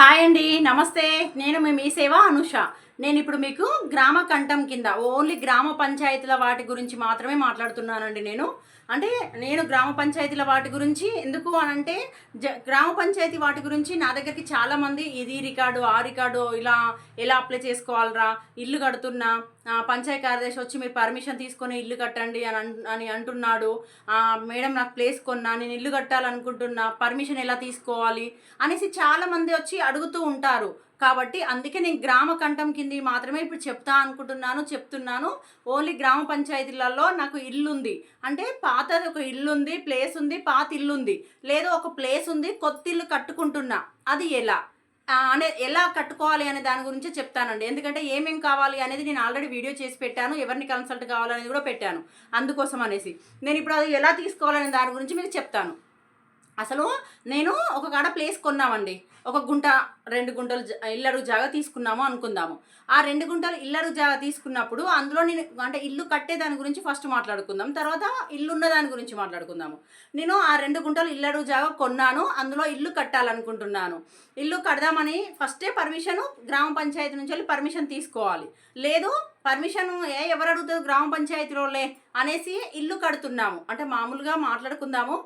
Hi అండి నమస్తే. నేను మీ మీ సేవ అనుష. నేను ఇప్పుడు మీకు గ్రామ కంఠం కింద ఓన్లీ గ్రామ పంచాయతీల వాటి గురించి మాత్రమే మాట్లాడుతున్నానండి నేను. అంటే నేను గ్రామ పంచాయతీల వాటి గురించి ఎందుకు అని అంటే జ గ్రామ పంచాయతీ వాటి గురించి నా దగ్గరికి చాలామంది ఇది రికార్డు ఆ రికార్డు ఇలా ఎలా అప్లై చేసుకోవాలరా ఇల్లు కడుతున్నా పంచాయతీ కార్యదర్శి వచ్చి మీరు పర్మిషన్ తీసుకొని ఇల్లు కట్టండి అని అని అంటున్నాడు. మేడం నాకు ప్లేస్ కొన్నా నేను ఇల్లు కట్టాలనుకుంటున్నా పర్మిషన్ ఎలా తీసుకోవాలి అనేసి చాలామంది వచ్చి అడుగుతూ ఉంటారు. కాబట్టి అందుకే నేను గ్రామ కంఠం కింది మాత్రమే ఇప్పుడు చెప్తా అనుకుంటున్నాను చెప్తున్నాను. ఓన్లీ గ్రామ పంచాయతీలలో నాకు ఇల్లుంది. అంటే పాతది ఒక ఇల్లు ఉంది ప్లేస్ ఉంది పాత ఇల్లుంది. లేదా ఒక ప్లేస్ ఉంది కొత్త ఇల్లు కట్టుకుంటున్నా. అది ఎలా? అనే ఎలా కట్టుకోవాలి అనే దాని గురించి చెప్తానండి. ఎందుకంటే ఏమేం కావాలి అనేది నేను ఆల్రెడీ వీడియో చేసి పెట్టాను. ఎవరిని కన్సల్ట్ కావాలనేది కూడా పెట్టాను. అందుకోసం అనేసి. నేను ఇప్పుడు అది ఎలా తీసుకోవాలనే దాని గురించి మీకు చెప్తాను. అసలు నేను ఒక కాడ ప్లేస్ కొన్నామండి. ఒక గుంట రెండు గుంటలు ఇల్లరు జాగా తీసుకున్నాము అనుకుందాము. ఆ రెండు గుంటలు ఇల్లరు జాగా తీసుకున్నప్పుడు అందులో నేను అంటే ఇల్లు కట్టే దాని గురించి ఫస్ట్ మాట్లాడుకుందాం. తర్వాత ఇల్లు ఉన్న దాని గురించి మాట్లాడుకుందాము. నేను ఆ రెండు గుంటలు ఇల్లరు జాగా కొన్నాను అందులో ఇల్లు కట్టాలనుకుంటున్నాను. ఇల్లు కడదామని ఫస్టే పర్మిషన్ గ్రామ పంచాయతీ నుంచి వెళ్ళి పర్మిషన్ తీసుకోవాలి. లేదు పర్మిషన్ ఏ ఎవరు అడుగుతారు గ్రామ పంచాయతీలోలే అనేసి ఇల్లు కడుతున్నాము. అంటే మామూలుగా మాట్లాడుకుందాము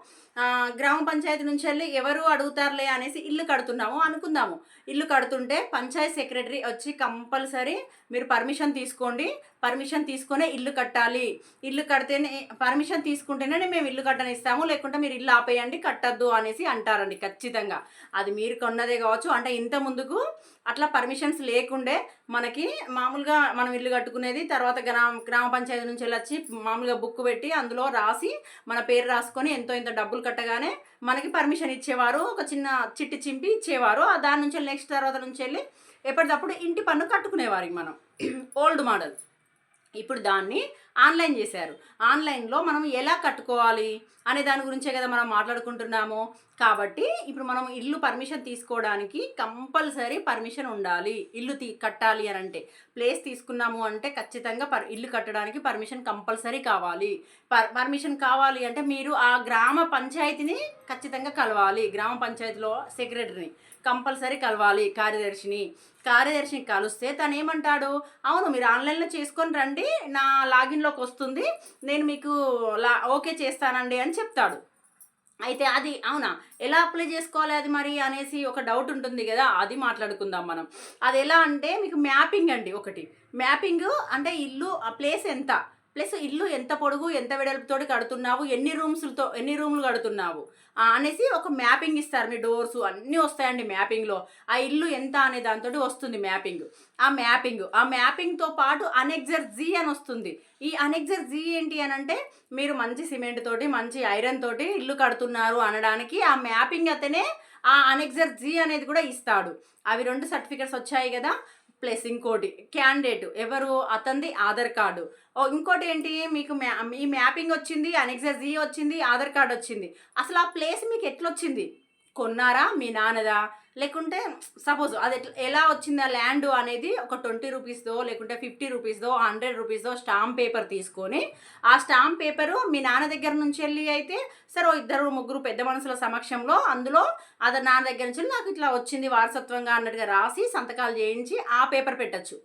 గ్రామ పంచాయతీ నుంచి వెళ్ళి ఎవరు అడుగుతారులే అనేసి ఇల్లు కడుతున్నాము. అనుకుందాము ఇల్లు కడుతుంటే పంచాయత్ సెక్రటరీ వచ్చి కంపల్సరీ మీరు పర్మిషన్ తీసుకోండి పర్మిషన్ తీసుకునే ఇల్లు కట్టాలి. ఇల్లు కడితేనే పర్మిషన్ తీసుకుంటేనే మేము ఇల్లు కట్టనిస్తాము లేకుంటే మీరు ఇల్లు ఆపేయండి కట్టద్దు అనేసి అంటారండి ఖచ్చితంగా. అది మీరు కొన్నదే కావచ్చు అంటే ఇంత ముందుకు అట్లా పర్మిషన్స్ లేకుండే మనకి మామూలుగా మనం ఇల్లు కట్టుకునేది తర్వాత గ్రామ గ్రామ పంచాయతీ నుంచి వెళ్ళి వచ్చి మామూలుగా బుక్ పెట్టి అందులో రాసి మన పేరు రాసుకొని ఎంతో ఇంత డబ్బులు కట్టగానే మనకి పర్మిషన్ ఇచ్చేవారు ఒక చిన్న చిట్టి చింపి ఇచ్చేవారు. ఆ దాని నుంచి నెక్స్ట్ తర్వాత నుంచి వెళ్ళి ఎప్పటికప్పుడు ఇంటి పన్ను కట్టుకునేవారు మనం. ఓల్డ్ మోడల్ ఇప్పుడు దాన్ని ఆన్లైన్ చేశారు. ఆన్లైన్లో మనం ఎలా కట్టుకోవాలి? అనే దాని గురించే కదా మనం మాట్లాడుకుంటున్నాము. కాబట్టి ఇప్పుడు మనం ఇల్లు పర్మిషన్ తీసుకోవడానికి కంపల్సరీ పర్మిషన్ ఉండాలి. ఇల్లు తీ కట్టాలి అని అంటే ప్లేస్ తీసుకున్నాము అంటే ఖచ్చితంగా పర్ ఇల్లు కట్టడానికి పర్మిషన్ కంపల్సరీ కావాలి. పర్ పర్మిషన్ కావాలి అంటే మీరు ఆ గ్రామ పంచాయతీని ఖచ్చితంగా కలవాలి. గ్రామ పంచాయతీలో సెక్రటరీని కంపల్సరీ కలవాలి కార్యదర్శిని. కార్యదర్శిని కలిస్తే తను ఏమంటాడు? అవును మీరు ఆన్లైన్లో చేసుకొని రండి. నా లాగిన్లోకి వస్తుంది. నేను మీకు లా ఓకే చేస్తానండి అని చెప్తాడు. అయితే అది అవునా? ఎలా అప్లై చేసుకోవాలి అది మరి అనేసి ఒక డౌట్ ఉంటుంది కదా అది మాట్లాడుకుందాం మనం. అది ఎలా అంటే మీకు మ్యాపింగ్ అండి ఒకటి. మ్యాపింగ్ అంటే ఇల్లు ఆ ప్లేస్ ఎంత? ప్లస్ ఇల్లు ఎంత పొడుగు ఎంత వెడల్పుతో కడుతున్నావు? ఎన్ని రూమ్స్లతో ఎన్ని రూమ్లు కడుతున్నావు? అనేసి ఒక మ్యాపింగ్ ఇస్తారు మీ డోర్స్ అన్నీ వస్తాయండి మ్యాపింగ్లో. ఆ ఇల్లు ఎంత అనే దాంతో వస్తుంది మ్యాపింగ్. ఆ మ్యాపింగ్ ఆ మ్యాపింగ్తో పాటు అనెక్జర్ జీ అని వస్తుంది. ఈ అనెక్జర్ జీ ఏంటి అని అంటే మీరు మంచి సిమెంట్ తోటి మంచి ఐరన్ తోటి ఇల్లు కడుతున్నారు అనడానికి ఆ మ్యాపింగ్ అతనే ఆ అనెక్జర్ జీ అనేది కూడా ఇస్తాడు. అవి రెండు సర్టిఫికెట్స్ వచ్చాయి కదా ప్లస్ ఇంకోటి క్యాండిడేట్ ఎవరు అతనిది ఆధార్ కార్డు. ఇంకోటి ఏంటి? మీకు మ్యా మీ మ్యాపింగ్ వచ్చింది అనెక్సర్ ఈ వచ్చింది ఆధార్ కార్డు వచ్చింది. అసలు ఆ ప్లేస్ మీకు ఎట్లా వచ్చింది కొన్నారా? మీ నాన్నదా? లేకుంటే సపోజ్ అది ఎట్లా ఎలా వచ్చింది ఆ ల్యాండ్ అనేది ఒక ట్వంటీ రూపీస్దో లేకుంటే ఫిఫ్టీ రూపీస్దో హండ్రెడ్ రూపీస్దో స్టాంప్ పేపర్ తీసుకొని ఆ స్టాంప్ పేపరు మీ నాన్న దగ్గర నుంచి వెళ్ళి అయితే సరే ఇద్దరు ముగ్గురు పెద్ద మనుషుల సమక్షంలో అందులో అది నాన్న దగ్గర నుంచి నాకు ఇట్లా వచ్చింది వారసత్వంగా అన్నట్టుగా రాసి సంతకాలు చేయించి ఆ పేపర్ పెట్టచ్చు.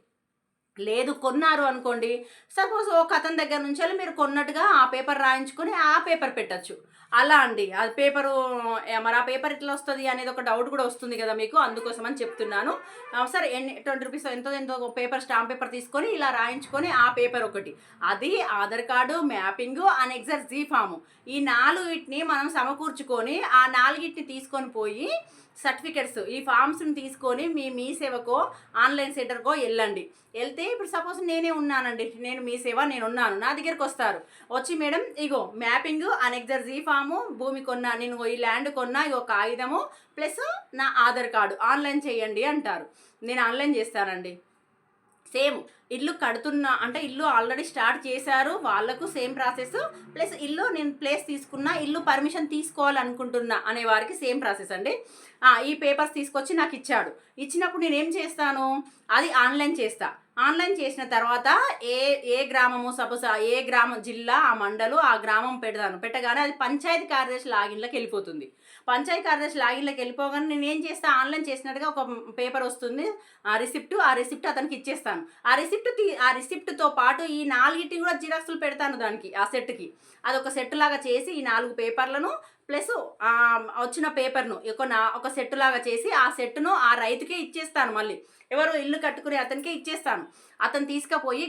లేదు కొన్నారు అనుకోండి సపోజ్ ఒక అతని దగ్గర నుంచి వెళ్ళి మీరు కొన్నట్టుగా ఆ పేపర్ రాయించుకొని ఆ పేపర్ పెట్టచ్చు. అలా అండి. అది పేపరు మరి ఆ పేపర్ ఎట్లా వస్తుంది అనేది ఒక డౌట్ కూడా వస్తుంది కదా మీకు? అందుకోసం అని చెప్తున్నాను. సరే ఎన్ని ట్వంటీ రూపీస్ ఎంతో ఎంతో పేపర్ స్టాంప్ పేపర్ తీసుకొని ఇలా రాయించుకొని ఆ పేపర్ ఒకటి. అది Aadhaar card mapping annexure G form. ఈ నాలుగిటిని మనం సమకూర్చుకొని ఆ నాలుగిటిని తీసుకొని పోయి సర్టిఫికెట్స్ ఈ ఫామ్స్ని తీసుకొని మీ మీ సేవకో ఆన్లైన్ సెంటర్కో వెళ్ళండి. వెళ్తే ఇప్పుడు సపోజ్ నేనే ఉన్నానండి. నేను మీ సేవ నేను ఉన్నాను నా దగ్గరికి వస్తారు. వచ్చి మేడం ఇగో మ్యాపింగ్ అనెక్జర్ జీ ఫామ్ భూమి కొన్నా నేను ఈ ల్యాండ్ కొన్నా ఒక ఆయుధము ప్లస్ నా ఆధార్ కార్డు. ఆన్లైన్ చేయండి అంటారు. నేను ఆన్లైన్ చేస్తానండి. సేమ్ ఇల్లు కడుతున్నా అంటే ఇల్లు ఆల్రెడీ స్టార్ట్ చేశారు వాళ్ళకు సేమ్ ప్రాసెస్ ప్లస్ ఇల్లు నేను ప్లేస్ తీసుకున్నా ఇల్లు పర్మిషన్ తీసుకోవాలనుకుంటున్నా అనే వారికి సేమ్ ప్రాసెస్ అండి. ఈ పేపర్స్ తీసుకొచ్చి నాకు ఇచ్చాడు. ఇచ్చినప్పుడు నేను ఏం చేస్తాను? అది ఆన్లైన్ చేస్తా. ఆన్లైన్ చేసిన తర్వాత ఏ ఏ గ్రామము సపోజ్ ఏ గ్రామం జిల్లా ఆ మండలు ఆ గ్రామం పెడతాను. పెట్టగానే అది పంచాయతీ కార్యదర్శి లాగిన్లోకి వెళ్ళిపోతుంది. పంచాయతీ కార్యదర్శి లాగిన్లోకి వెళ్ళిపోగానే నేను ఏం చేస్తా? ఆన్లైన్ చేసినట్టుగా ఒక పేపర్ వస్తుంది. ఆ రిసిప్ట్ ఆ రిసిప్ట్ అతనికి ఇచ్చేస్తాను. ఆ రిసిప్ట్ తీ ఆ రిసిప్ట్తో పాటు ఈ నాలుగిటి కూడా జిరాక్స్లు పెడతాను దానికి ఆ సెట్కి అది ఒక సెట్ లాగా చేసి ఈ నాలుగు పేపర్లను ప్లస్ వచ్చిన పేపర్ను ఒక నా ఒక సెట్ లాగా చేసి ఆ సెట్ను ఆ రైతుకే ఇచ్చేస్తాను మళ్ళీ. ఎవరు ఇల్లు కట్టుకునే అతనికే ఇచ్చేస్తాను. అతను తీసుకుపోయి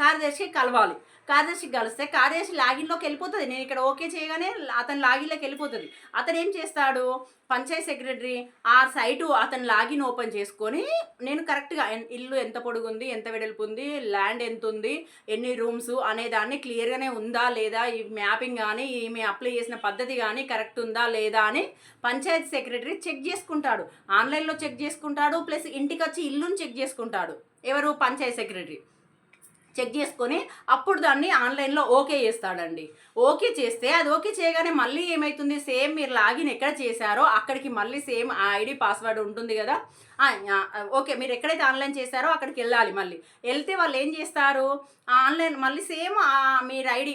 కార్యదర్శికి కలవాలి. కార్యదర్శికి కలిస్తే కార్యదర్శి లాగిన్లోకి వెళ్ళిపోతుంది. నేను ఇక్కడ ఓకే చేయగానే అతను లాగిన్లోకి వెళ్ళిపోతుంది. అతను ఏం చేస్తాడు? పంచాయత్ సెక్రటరీ ఆ సైటు అతను లాగిన్ ఓపెన్ చేసుకొని నేను కరెక్ట్గా ఇల్లు ఎంత పొడుగుంది ఎంత వెడల్పు ఉంది ల్యాండ్ ఎంత ఉంది ఎన్ని రూమ్స్ అనే దాన్ని క్లియర్గానే ఉందా లేదా ఈ మ్యాపింగ్ కానీ ఈమె అప్లై చేసిన పద్ధతి కానీ కరెక్ట్ ఉందా లేదా అని పంచాయత్ సెక్రటరీ చెక్ చేసుకుంటాడు. ఆన్లైన్లో చెక్ చేసుకుంటాడు ప్లస్ ఇంటికి వచ్చి ఇల్లుని చెక్ చేసుకుంటాడు. ఎవరు? పంచాయత్ సెక్రటరీ. చెక్ చేసుకొని అప్పుడు దాన్ని ఆన్లైన్లో ఓకే చేస్తాడండి. ఓకే చేస్తే అది ఓకే చేయగానే మళ్ళీ ఏమవుతుంది సేమ్ మీరు లాగిన్ ఎక్కడ చేశారో అక్కడికి మళ్ళీ సేమ్ ఆ ఐడి పాస్వర్డ్ ఉంటుంది కదా? ఓకే మీరు ఎక్కడైతే ఆన్లైన్ చేశారో అక్కడికి వెళ్ళాలి మళ్ళీ. వెళ్తే వాళ్ళు ఏం చేస్తారు? ఆన్లైన్ మళ్ళీ సేమ్ మీరు ఐడి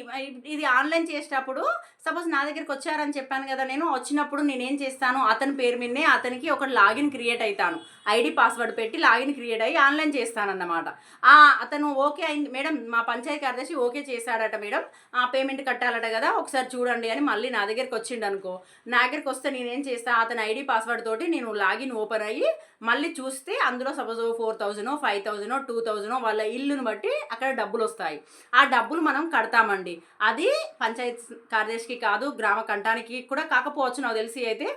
ఇది ఆన్లైన్ చేసేటప్పుడు సపోజ్ నా దగ్గరికి వచ్చారని చెప్పాను కదా నేను వచ్చినప్పుడు నేనేం చేస్తాను? అతని పేరు మీదనే అతనికి ఒక లాగిన్ క్రియేట్ అవుతాను ఐడి పాస్వర్డ్ పెట్టి లాగిన్ క్రియేట్ అయ్యి ఆన్లైన్ చేస్తానన్నమాట. అతను ఓకే అయింది. మేడం మా పంచాయతీ కార్యదర్శి ఓకే చేశాడట మేడం. ఆ పేమెంట్ కట్టాలట కదా ఒకసారి చూడండి అని మళ్ళీ నా దగ్గరికి వచ్చిండు అనుకో నా దగ్గరికి వస్తే నేనేం చేస్తా అతని ఐడి పాస్వర్డ్ తోటి నేను లాగిన్ ఓపెన్ అయ్యి మళ్ళీ చూస్తే అందులో సపోజ్ ఫోర్ థౌజండో ఫైవ్ థౌజండో టూ థౌజండో వాళ్ళ ఇల్లును బట్టి అక్కడ డబ్బులు వస్తాయి. ఆ డబ్బులు మనం కడతామండి. అది పంచాయత్ కార్యదర్శికి కాదు గ్రామ కంఠానికి కూడా కాకపోవచ్చు నాకు తెలిసి అయితే.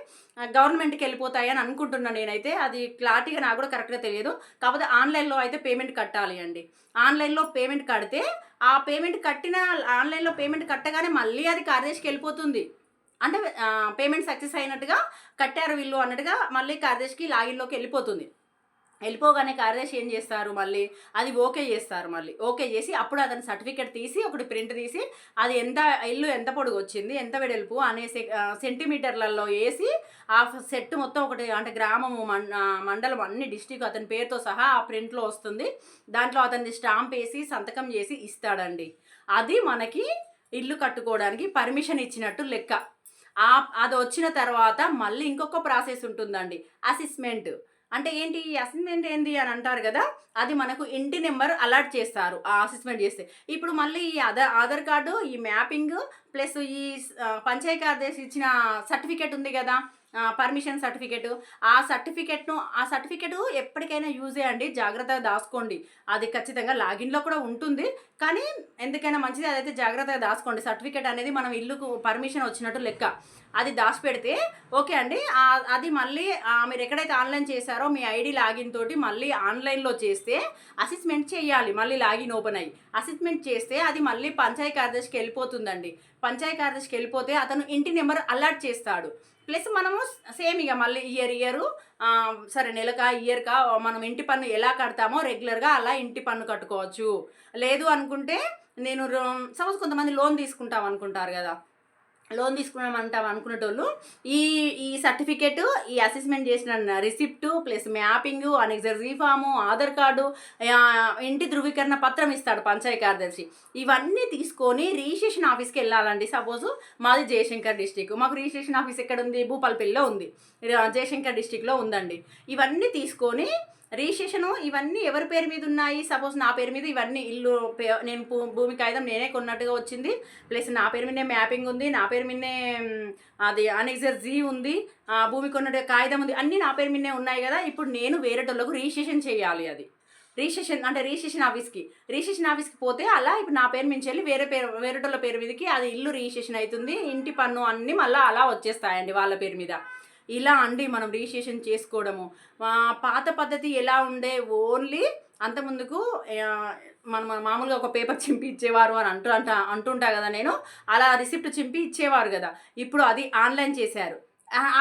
గవర్నమెంట్కి వెళ్ళిపోతాయి అని అనుకుంటున్నాను నేనైతే. అది క్లారిటీగా నాకు కూడా కరెక్ట్గా తెలియదు. కాకపోతే ఆన్లైన్లో అయితే పేమెంట్ కట్టాలి అండి. ఆన్లైన్లో పేమెంట్ కడితే ఆ పేమెంట్ కట్టిన ఆన్లైన్లో పేమెంట్ కట్టగానే మళ్ళీ అది కార్యదర్శికి వెళ్ళిపోతుంది. అంటే పేమెంట్ సక్సెస్ అయినట్టుగా కట్టారు వీళ్ళు అన్నట్టుగా మళ్ళీ కార్యదర్శికి లాగిన్లోకి వెళ్ళిపోతుంది. వెళ్ళిపోగానే కార్యదర్శి ఏం చేస్తారు మళ్ళీ? అది ఓకే చేస్తారు మళ్ళీ. ఓకే చేసి అప్పుడు అతని సర్టిఫికేట్ తీసి ఒకటి ప్రింట్ తీసి అది ఎంత ఇల్లు ఎంత పొడుగు వచ్చింది ఎంత వెడల్పు అనే సె- సెంటీమీటర్లలో వేసి ఆ సెట్ మొత్తం ఒకటి అంటే గ్రామము మండలం అన్ని డిస్టిక్ అతని పేరుతో సహా ఆ ప్రింట్లో వస్తుంది. దాంట్లో అతని స్టాంప్ వేసి సంతకం చేసి ఇస్తాడండి. అది మనకి ఇల్లు కట్టుకోవడానికి పర్మిషన్ ఇచ్చినట్టు లెక్క. ఆ అది వచ్చిన తర్వాత మళ్ళీ ఇంకొక ప్రాసెస్ ఉంటుందండి. అసిస్మెంట్. అంటే ఏంటి? ఈ అసెస్మెంట్ ఏంటి అని అంటారు కదా అది మనకు ఇంటి నెంబర్ అలర్ట్ చేస్తారు ఆ అసెస్మెంట్ చేస్తే. ఇప్పుడు మళ్ళీ ఈ ఆధార్ ఆధార్ కార్డు ఈ మ్యాపింగ్ ప్లస్ ఈ పంచాయతీ కార్యదర్శి ఇచ్చిన సర్టిఫికేట్ ఉంది కదా పర్మిషన్ సర్టిఫికేట్. ఆ సర్టిఫికేట్ను ఆ సర్టిఫికేట్ ఎప్పటికైనా యూజ్ చేయండి. జాగ్రత్తగా దాచుకోండి. అది ఖచ్చితంగా లాగిన్లో కూడా ఉంటుంది. కానీ ఎందుకైనా మంచిది అదైతే జాగ్రత్తగా దాచుకోండి. సర్టిఫికేట్ అనేది మనం ఇల్లుకు పర్మిషన్ వచ్చినట్టు లెక్క. అది దాచిపెడితే ఓకే అండి. అది మళ్ళీ మీరు ఎక్కడైతే ఆన్లైన్ చేశారో మీ ఐడి లాగిన్ తోటి మళ్ళీ ఆన్లైన్లో చేస్తే అసెస్మెంట్ చేయాలి. మళ్ళీ లాగిన్ ఓపెన్ అయ్యి. అసెస్మెంట్ చేస్తే అది మళ్ళీ పంచాయతీ కార్యదర్శికి వెళ్ళిపోతుందండి. పంచాయతీ కార్యదర్శికి వెళ్ళిపోతే అతను ఇంటి నెంబర్ అలర్ట్ చేస్తాడు. ప్లస్ మనము సేమ్ ఇక మళ్ళీ ఇయర్ ఇయర్ సరే నెలకా ఇయర్కా మనం ఇంటి పన్ను ఎలా కడతామో రెగ్యులర్గా అలా ఇంటి పన్ను కట్టుకోవచ్చు. లేదు అనుకుంటే నేను సపోజ్ కొంతమంది లోన్ తీసుకుంటాం అనుకుంటారు కదా లోన్ తీసుకున్నామంటాం అనుకునేటోళ్ళు ఈ ఈ సర్టిఫికేట్ ఈ అసెస్మెంట్ చేసిన రిసిప్ట్ ప్లస్ మ్యాపింగ్ అనెక్సర్ రీఫాము ఆధార్ కార్డు ఇంటి ధృవీకరణ పత్రం ఇస్తాడు పంచాయతీ కార్యదర్శి. ఇవన్నీ తీసుకొని రిజిస్ట్రేషన్ ఆఫీస్కి వెళ్ళాలండి. సపోజ్ మాది జయశంకర్ డిస్టిక్ మాకు రిజిస్ట్రేషన్ ఆఫీస్ ఎక్కడ ఉంది భూపాలపల్లిలో ఉంది. జయశంకర్ డిస్టిక్లో ఉందండి. ఇవన్నీ తీసుకొని రిజిస్ట్రేషను ఇవన్నీ ఎవరి పేరు మీద ఉన్నాయి? సపోజ్ నా పేరు మీద ఇవన్నీ ఇల్లు పే- నేను భూ- భూమి కాగితం నేనే కొన్నట్టుగా వచ్చింది. ప్లస్ నా పేరు మీదనే మ్యాపింగ్ ఉంది. నా పేరు మీదనే అది అనెక్సర్ జీ ఉంది. ఆ, భూమి కొన్నట్టు కాగితం ఉంది. అన్నీ నా పేరు మీదనే ఉన్నాయి కదా. ఇప్పుడు నేను వేరేటోళ్ళకు రిజిస్ట్రేషన్ చేయాలి అది. రిజిస్ట్రేషన్ అంటే రిజిస్ట్రేషన్ ఆఫీస్కి. రిజిస్ట్రేషన్ ఆఫీస్కి పోతే అలా ఇప్పుడు నా పేరు మించి వెళ్ళి వేరే పేరు వేరేటోళ్ళ పేరు మీదకి అది ఇల్లు రిజిస్ట్రేషన్ అవుతుంది. ఇంటి పన్ను అన్నీ మళ్ళీ అలా వచ్చేస్తాయండి వాళ్ళ పేరు మీద. ఇలా అండి మనం రిజిస్ట్రేషన్ చేసుకోవడము. పాత పద్ధతి ఎలా ఉండే ఓన్లీ అంతకుముందుకు మనం మామూలుగా ఒక పేపర్ చింపి ఇచ్చేవారు అని అంటూ అంట అంటుంటా కదా నేను. అలా రిసిప్ట్ చింపి ఇచ్చేవారు కదా. ఇప్పుడు అది ఆన్లైన్ చేశారు.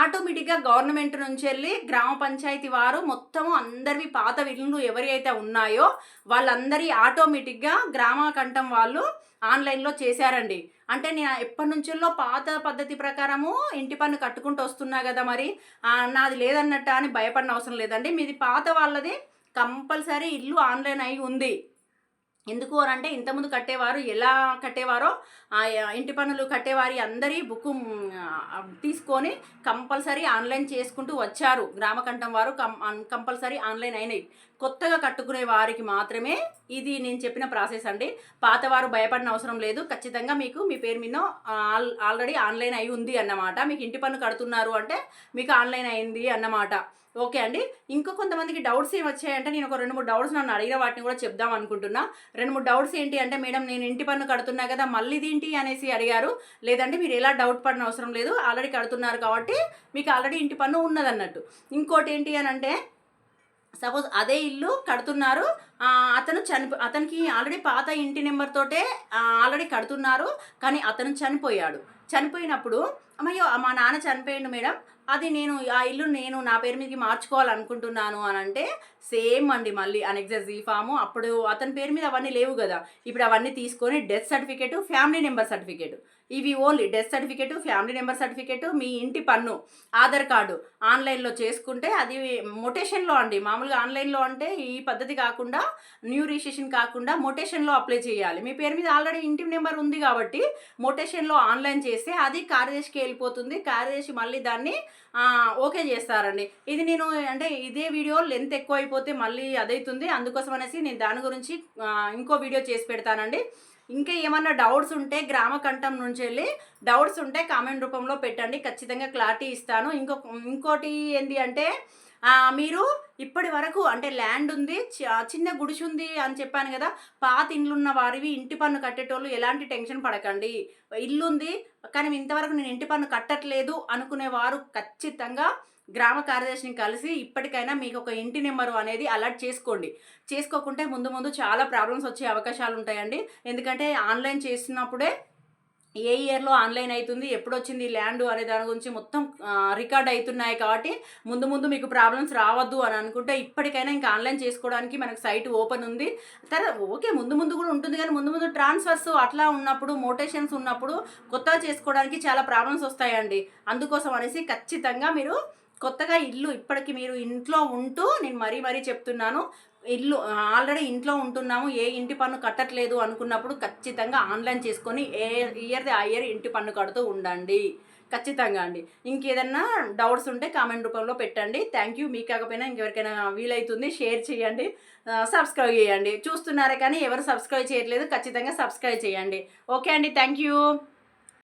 ఆటోమేటిక్గా గవర్నమెంట్ నుంచి వెళ్ళి గ్రామ పంచాయతీ వారు మొత్తము అందరివి పాత ఇల్లు ఎవరి అయితే ఉన్నాయో వాళ్ళందరి ఆటోమేటిక్గా గ్రామ కంఠం వాళ్ళు ఆన్లైన్లో చేశారండి. అంటే నేను ఎప్పటి నుంచో పాత పద్ధతి ప్రకారము ఇంటి పన్ను కట్టుకుంటూ వస్తున్నా కదా మరి. నాది లేదన్నట్టు అని భయపడిన అవసరం లేదండి. మీది పాత వాళ్ళది కంపల్సరీ ఇల్లు ఆన్లైన్ అయి ఉంది. ఎందుకు అని అంటే ఇంతకుముందు కట్టేవారు ఎలా కట్టేవారో ఆ ఇంటి పనులు కట్టేవారి అందరి బుక్ తీసుకొని కంపల్సరీ ఆన్లైన్ చేసుకుంటూ వచ్చారు. గ్రామకంఠం వారు కం కంపల్సరీ ఆన్లైన్ అయినాయి. కొత్తగా కట్టుకునే వారికి మాత్రమే ఇది నేను చెప్పిన ప్రాసెస్ అండి. పాతవారు భయపడిన అవసరం లేదు. ఖచ్చితంగా మీకు మీ పేరు మీద ఆల్ ఆల్రెడీ ఆన్లైన్ అయి ఉంది అన్నమాట. మీకు ఇంటి పన్ను కడుతున్నారు అంటే మీకు ఆన్లైన్ అయింది అన్నమాట. ఓకే అండి. ఇంకా కొంతమందికి డౌట్స్ ఏమి వచ్చాయంటే నేను ఒక రెండు మూడు డౌట్స్ నన్ను అడిగిన వాటిని కూడా చెప్దాం అనుకుంటున్నా. రెండు మూడు డౌట్స్ ఏంటి అంటే మేడం నేను ఇంటి పన్ను కడుతున్నా కదా మళ్ళీ ఇదేంటి అనేసి అడిగారు. లేదంటే మీరు ఎలా డౌట్ పడిన అవసరం లేదు ఆల్రెడీ కడుతున్నారు కాబట్టి మీకు ఆల్రెడీ ఇంటి పన్ను ఉన్నదన్నట్టు. ఇంకోటి ఏంటి అని అంటే సపోజ్ అదే ఇల్లు కడుతున్నారు అతను చనిపో అతనికి ఆల్రెడీ పాత ఇంటి నెంబర్ తోటే ఆల్రెడీ కడుతున్నారు కానీ అతను చనిపోయాడు. చనిపోయినప్పుడు అమ్మయ్యో మా నాన్న చనిపోయిండు మేడం అది నేను ఆ ఇల్లు నేను నా పేరు మీదకి మార్చుకోవాలనుకుంటున్నాను అని అంటే సేమ్ అండి మళ్ళీ అనెక్సెస్ ఈ ఫాము అప్పుడు అతని పేరు మీద అవన్నీ లేవు కదా ఇప్పుడు అవన్నీ తీసుకొని death certificate family number certificate. ఇవి only death certificate family number certificate మీ ఇంటి పన్ను ఆధార్ కార్డు ఆన్లైన్లో చేసుకుంటే అది మొటేషన్లో అండి. మామూలుగా ఆన్లైన్లో అంటే ఈ పద్ధతి కాకుండా న్యూ రిజిస్ట్రేషన్ కాకుండా మొటేషన్లో అప్లై చేయాలి. మీ పేరు మీద ఆల్రెడీ ఇంటి నెంబర్ ఉంది కాబట్టి మొటేషన్లో ఆన్లైన్ చేస్తే అది కార్యదర్శికి వెళ్ళిపోతుంది. కార్యదర్శి మళ్ళీ దాన్ని ఓకే చేస్తారండి. ఇది నేను అంటే ఇదే వీడియో లెంత్ ఎక్కువ అయిపోతే మళ్ళీ అదైతుంది. అందుకోసం అనేసి నేను దాని గురించి ఇంకో వీడియో చేసి పెడతానండి. ఇంకా ఏమన్నా డౌట్స్ ఉంటే గ్రామ కంఠం నుంచి వెళ్ళి డౌట్స్ ఉంటే కామెంట్ రూపంలో పెట్టండి. ఖచ్చితంగా క్లారిటీ ఇస్తాను. ఇంకో ఇంకోటి ఏంటి అంటే మీరు ఇప్పటి వరకు అంటే ల్యాండ్ ఉంది చిన్న గుడిసె ఉంది అని చెప్పాను కదా పాత ఇండ్లున్న వారివి ఇంటి పన్ను కట్టేటోళ్ళు ఎలాంటి టెన్షన్ పడకండి. ఇల్లు ఉంది కానీ ఇంతవరకు నేను ఇంటి పన్ను కట్టట్లేదు అనుకునే వారు ఖచ్చితంగా గ్రామ కార్యదర్శిని కలిసి ఇప్పటికైనా మీకు ఒక ఇంటి నెంబరు అనేది అలర్ట్ చేసుకోండి. చేసుకోకుంటే ముందు ముందు చాలా ప్రాబ్లమ్స్ వచ్చే అవకాశాలు ఉంటాయండి. ఎందుకంటే ఆన్లైన్ చేస్తున్నప్పుడే ఏ ఇయర్లో ఆన్లైన్ అవుతుంది ఎప్పుడు వచ్చింది ల్యాండ్ అనే దాని గురించి మొత్తం రికార్డ్ అవుతున్నాయి కాబట్టి ముందు ముందు మీకు ప్రాబ్లమ్స్ రావద్దు అని అనుకుంటే ఇప్పటికైనా ఇంకా ఆన్లైన్ చేసుకోవడానికి మనకు సైట్ ఓపెన్ ఉంది. తర్వాత ఓకే ముందు ముందు కూడా ఉంటుంది కానీ ముందు ముందు ట్రాన్స్ఫర్స్ అట్లా ఉన్నప్పుడు మోటేషన్స్ ఉన్నప్పుడు కొత్తగా చేసుకోవడానికి చాలా ప్రాబ్లమ్స్ వస్తాయండి. అందుకోసం అనేసి ఖచ్చితంగా మీరు కొత్తగా ఇల్లు ఇప్పటికి మీరు ఇంట్లో ఉంటూ నేను మరీ మరీ చెప్తున్నాను ఇల్లు ఆల్రెడీ ఇంట్లో ఉంటున్నాము ఏ ఇంటి పన్ను కట్టట్లేదు అనుకున్నప్పుడు ఖచ్చితంగా ఆన్లైన్ చేసుకొని ఏ ఇయర్ది ఆ ఇయర్ ఇంటి పన్ను కడుతూ ఉండండి. ఖచ్చితంగా అండి. ఇంకేదన్నా డౌట్స్ ఉంటే కామెంట్ రూపంలో పెట్టండి. Thank you. మీకు కాకపోయినా ఇంకెవరికైనా వీలవుతుంది షేర్ చేయండి. సబ్స్క్రైబ్ చేయండి. చూస్తున్నారే కానీ ఎవరు సబ్స్క్రైబ్ చేయట్లేదు ఖచ్చితంగా సబ్స్క్రైబ్ చేయండి. ఓకే అండి. Thank you.